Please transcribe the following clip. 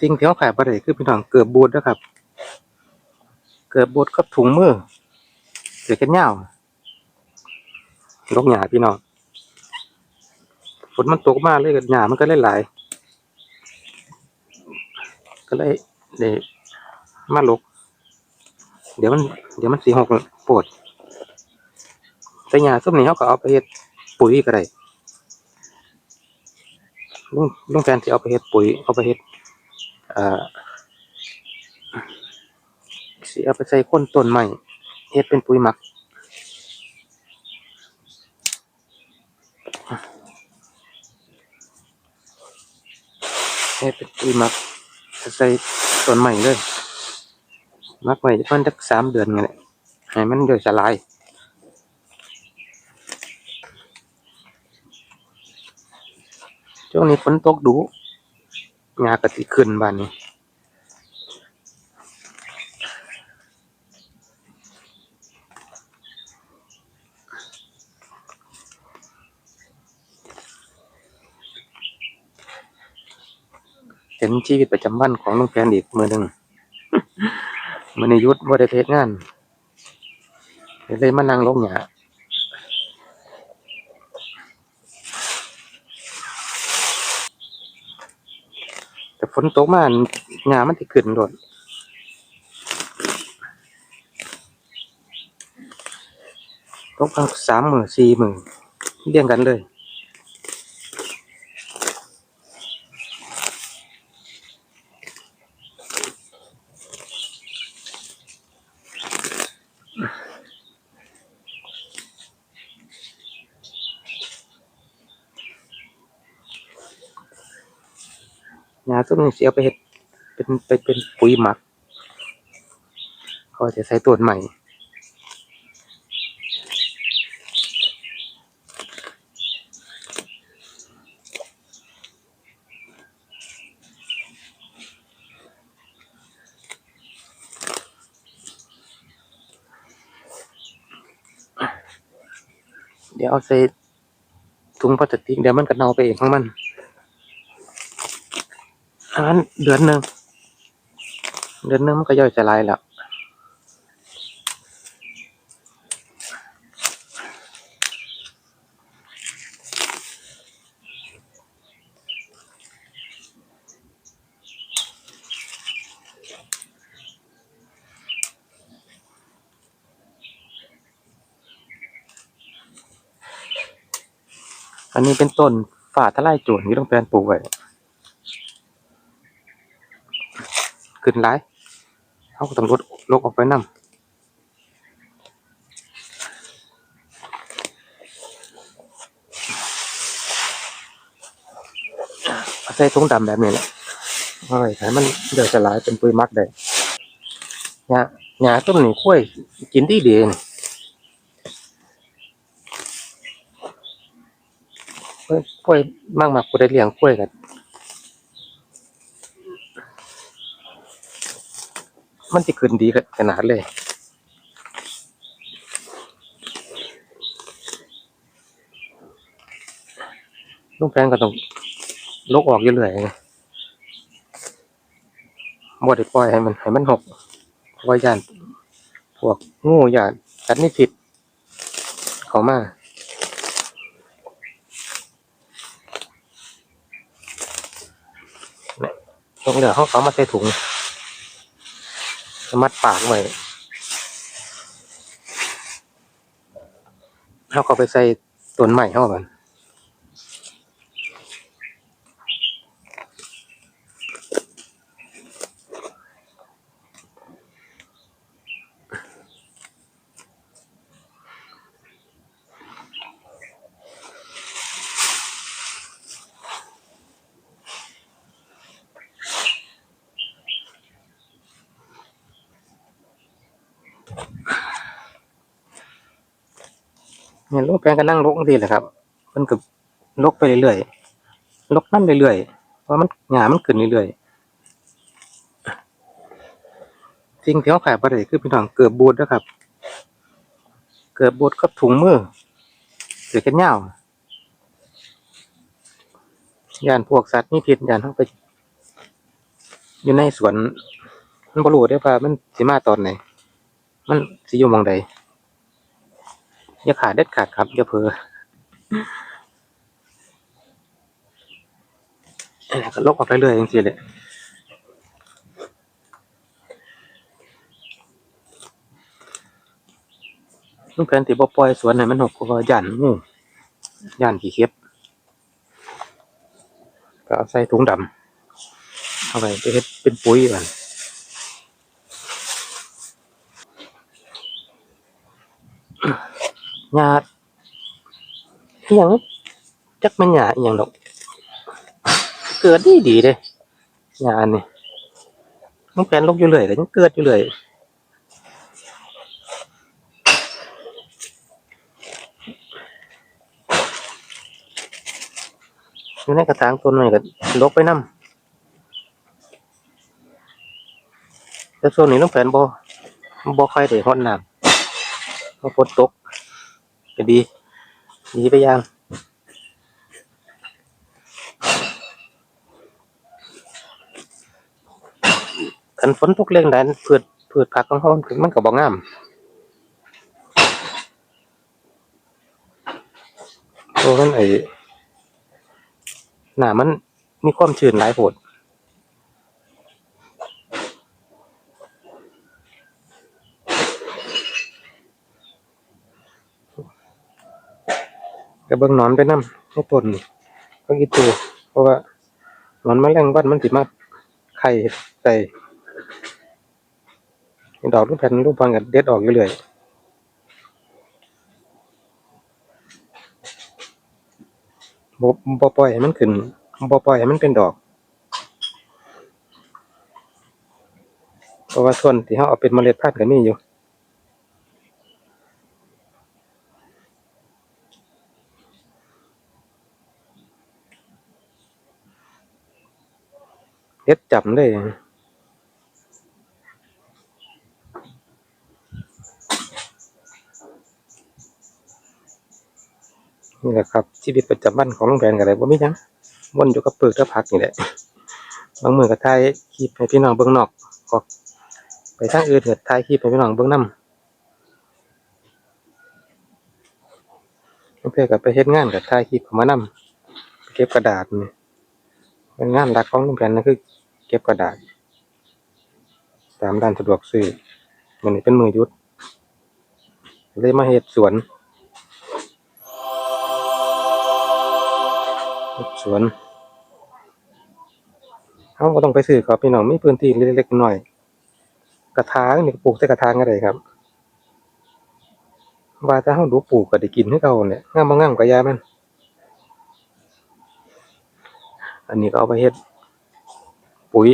สิ่งที่เขาขายบ่ได้คือพี่น้องเกือบบูดนะครับ เกือบบูดกับถุงมือเสือแขนยาลกหญ้าพี่น้องฝนมันตกมากเลยหญ้ามันก็เลยหลายก็เลยเดมาลก เดี๋ยวมัน เดี๋ยวมันสีหกปวดแต่หญ้าส้มนี้เขาก็เอาไปเฮ็ดปุ๋ยก็ได้ลุงลุงแฟนสิเอาไปเฮ็ดปุ๋ยเอาไปเฮ็ด อ่อสิเอาไปใส่ก้นต้นใหม่เฮ็ดเป็นปุ๋ยหมักเฮ็ดเป็นปุ๋ยหมักใส่ต้นใหม่เลยหมักไว้มันจักสามเดือนไงแหละให้มันย่อยสลายช่วงนี้ฝนตกดู หญ้าก็สิขึ้นบ้านนี้ เห็นชีวิตประจำวันของลุงแพนอีกมือหนึ่งมือในยุทธบ่ได้เพชงานเลยมานั่งลงหยาแต่ฝ นตกมาหญ้ามันที่ขึ้นโดดตกทั้งสามมือสี่หมื่นเรียงกันเลย ต้นเสิเอาไปเฮ็ดเป็นไปเป็นปุ๋ยหมักก็จะใช้ตัวใหม่เดี๋ยวเอาใส่ถุงพลาสติกเดี๋ยวมันก็เน่าไปเองของมันั้นเดือนหนึ่งเดือนหนึ่งมันก็ย่อยสลายแล้วอันนี้เป็นต้นฝาทลายโจรที่ต้องแปลนปลูกไว้ ขึ้นหลายเขาก็ต้องลดลกออกไปนำเอาใส่ถุงดำแบบนี้แหละเอาไว้ให้มันเดือดสลายเป็นปุ๋ยมักได้หญ้าหญ้าต้นนี้ข้วยกินดีดีนี่ข้วยข้วยมากมากกูได้เลี้ยงข้วยกัน มันจะขึ้นดีขนาดเลยลูกแป้งก็ต้องลกออกอยู่เรื่อยไงบ่ได้ปล่อยให้มันให้มันหกว่าย่านพวกงูย่านสัตว์มีพิษเข้ามาเนี่ยตรงเหลือเขาเขามาใส่ถุง มัดปากไว้เขาก็ไปใส่ต้นใหม่เข้ากัน เนี่ยลูกแปลงก็นั่งลกทีแหละครับ มันก็ลกไปเรื่อยๆลกน้ำเรื่อยๆเพราะมันหญ้ามันขึ้นเรื่อยๆสิ่งที่เขาขายบ่ได้คือพี่น้องเกือบบูดนะครับ เกือบบูดกับถุงมือเสือแขนยาวย่านพวกสัตว์มีพิษย่านเขาไป อยู่ในสวน มันบรู้ได้อว่ามันสิมาตอนไหน มันสิอยู่มองใด อย่าขาดเด็ดขาดครับอย่าเผลอรก็ลกออกเรื่อยๆจังซี่แหละลุงแผนที่บ่ปล่อยสวนให้มันหกเพราะว่าย่านงูย่านขี้เข็บก็เอาใส่ถุงดำเอาไปไปเฮ็ดเป็นปุ๋ยกัน หญ้าอิหยังจักม่นหญ้าอิหยังดอก เกิดดีดีเด้หญ้าอันนี้มันแปลนลกอยู่เรื่อยก็ยังเกิดอยู่เรื่อยอยู่ในกระถางต้นนี่ก็ลกไปนำแต่ส่วนนี้น้องแผนบ่บ่ค่อยได้รดน้ำพราะฝนตก ก็ดีดีไปย่างคันฝนตกแรงใดพืชพืชผักของเฮามันก็บ่งามเพราะมันไอ้หน้ำมันมีความชื้นหลายโพด ก็เบิ่งหนอนไปนำในต้นนี่ก็อีตัวเพราะว่าหนอนแมลงวันมันสิมาไข่ใส่ดอกลูกแผ่นลูกพังก็เด็ดออกอยู่เรื่อยบ่บ่ปล่อยให้มันขึ้นบ่ปล่อยให้มันเป็นดอก เพราะว่าส่วนที่เฮาเอาเป็นเมล็ดพันธุ์ก็มีอยู่ เด็ดจำเลยนี่แหละครับ ชีวิตประจำวันของลุงแผนก็ได้บ่ามีหยังวนอยู่กับปึกกับผักนี่แหละบางมือก็ถ่ายคลิปให้พี่น้องเบิ่งนอกออกไปทางอื่นก็ถ่ายคลิปให้พี่น้องเบิ่งนำเพื่อก็ไปเฮ็ดงานก็ถ่ายคลิปเข้ามานำเก็บกระดาษนี่งานหลักของลุงแผนนั่นคือ เก็บกระดาษ ตามร้านสะดวกซื้อมื้อนี้เป็นมือยุด เลยมาเฮ็ดสวน สวนเราบ่ต้องไปซื้อครับพี่น้องมีพื้นที่เล็กๆน้อยกระถางนี่ปลูกใส่กระถางก็ได้ครับว่าแต่เราดูปลูกก็ได้กินคือเก่าแหละงามบ่งามก็อย่ามัน อันนี้ก็เอาไปเฮ็ด ปุ๋ย